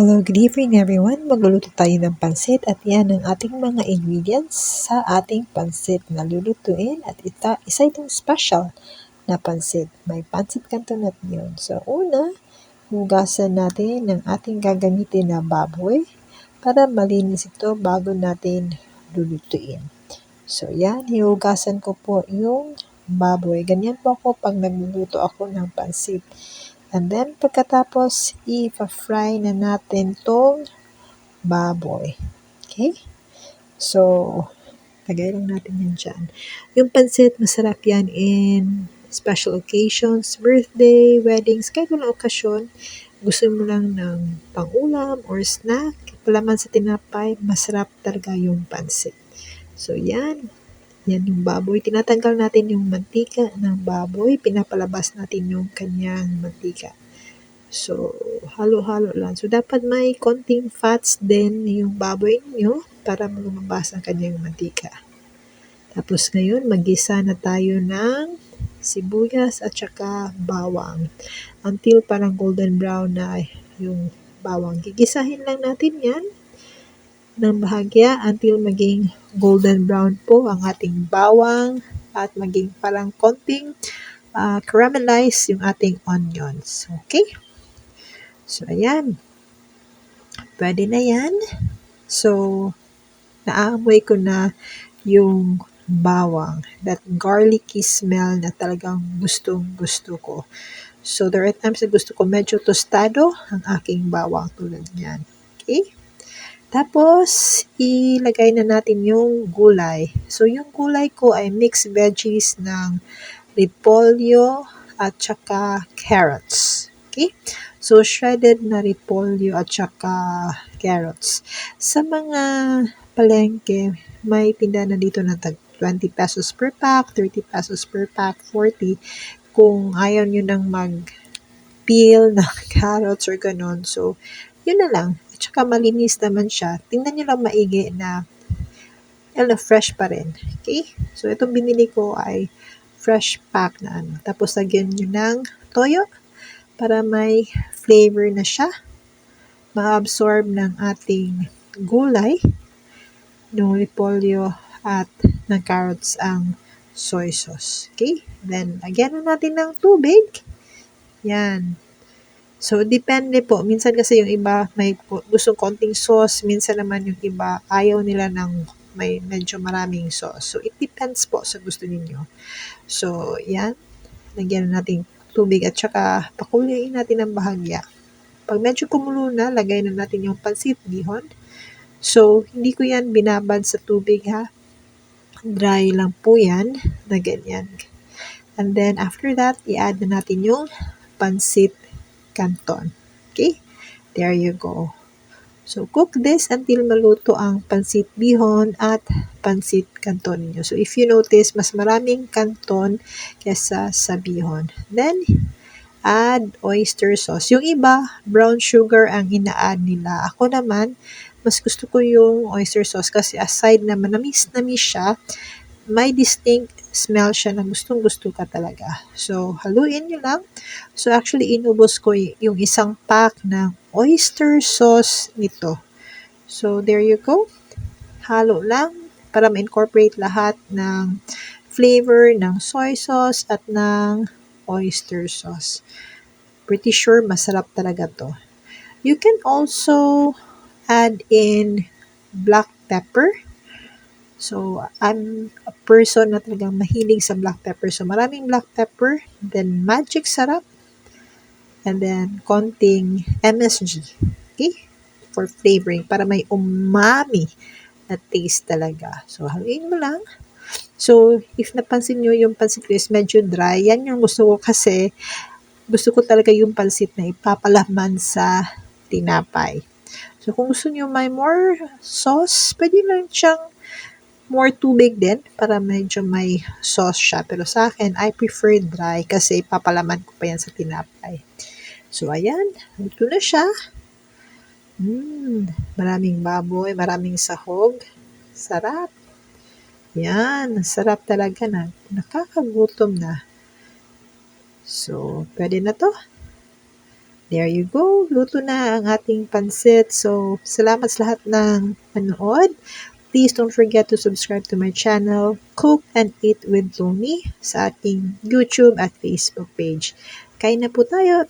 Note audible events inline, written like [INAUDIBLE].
Hello, good evening everyone. Magluluto tayo ng pansit at yan ang ating mga ingredients sa ating pansit na lulutuin at ita, isa itong special na pansit. May pansit cantonat yun. So una, hugasan natin ang ating gagamitin na baboy para malinis ito bago natin lulutuin. So yan, hihugasan ko po yung baboy. Ganyan po ako pag nagluluto ako ng pansit. And then, pagkatapos, i-fry na natin tong baboy. Okay? So, lagay lang natin yan dyan. Yung pansit, masarap yan in special occasions, birthday, weddings, kahit walang okasyon. Gusto mo lang ng pangulam or snack, palaman sa tinapay, masarap talaga yung pansit. So, yan. Yan yung baboy. Tinatanggal natin yung mantika ng baboy. Pinapalabas natin yung kanyang mantika. So, halo-halo lang. So, dapat may konting fats din yung baboy niyo para lumabas ang kanyang mantika. Tapos ngayon, magisa na tayo ng sibuyas at saka bawang. Until parang golden brown na yung bawang. Gigisahin lang natin yan ng bahagya until maging golden brown po ang ating bawang at maging parang konting uh, caramelize yung ating onions. Okay? So, ayan. Pwede na yan. So, naamoy ko na yung bawang. That garlicky smell na talagang gustong gusto ko. So, there are times na gusto ko medyo tostado ang aking bawang tulad niyan. Okay? Tapos, ilagay na natin yung gulay. So, yung gulay ko ay mixed veggies ng repolyo at saka carrots. Okay? So, shredded na repolyo at saka carrots. Sa mga palengke, may tinda na dito na tag 20 pesos per pack, 30 pesos per pack, 40. Kung ayaw nyo nang mag-peel ng [LAUGHS] carrots or ganon. So, yun na lang tsaka malinis naman siya, tingnan nyo lang maigi na ano, fresh pa rin. Okay? So, itong binili ko ay fresh pack na ano. Tapos, lagyan nyo ng toyo para may flavor na siya. Ma-absorb ng ating gulay, ng repolyo at ng carrots ang soy sauce. Okay? Then, lagyan na natin ng tubig. Yan. So, depende po. Minsan kasi yung iba may gustong konting sauce. Minsan naman yung iba ayaw nila ng may medyo maraming sauce. So, it depends po sa gusto ninyo. So, yan. Lagyan natin tubig at saka pakuloyin natin ng bahagya. Pag medyo kumulo na, lagay na natin yung pansit bihon. So, hindi ko yan binabad sa tubig ha. Dry lang po yan na ganyan. And then, after that, i-add na natin yung pansit canton. Okay? There you go. So, cook this until maluto ang pansit bihon at pansit canton niyo. So, if you notice, mas maraming canton kesa sa bihon. Then, add oyster sauce. Yung iba, brown sugar ang ina-add nila. Ako naman, mas gusto ko yung oyster sauce kasi aside na manamis-namis siya, may distinct smell siya na gustong gusto ka talaga. So, haluin nyo lang. So, actually, inubos ko yung isang pack ng oyster sauce nito. So, there you go. Halo lang para ma-incorporate lahat ng flavor ng soy sauce at ng oyster sauce. Pretty sure masarap talaga to. You can also add in black pepper So, I'm a person na talagang mahilig sa black pepper. So, maraming black pepper, then magic sarap, and then konting MSG. Okay? For flavoring, para may umami na taste talaga. So, haluin mo lang. So, if napansin nyo yung pansit ko is medyo dry, yan yung gusto ko kasi gusto ko talaga yung pansit na ipapalaman sa tinapay. So, kung gusto nyo may more sauce, pwede lang siyang more tubig din para medyo may sauce siya. Pero sa akin, I prefer dry kasi papalaman ko pa yan sa tinapay. So, ayan. Ito na siya. Mmm, maraming baboy, maraming sahog. Sarap. Yan, sarap talaga na. Nakakagutom na. So, pwede na to. There you go. Luto na ang ating pansit. So, salamat sa lahat ng panood. Please don't forget to subscribe to my channel, Cook and Eat with Tony, sa ating YouTube at Facebook page. Kain na po tayo.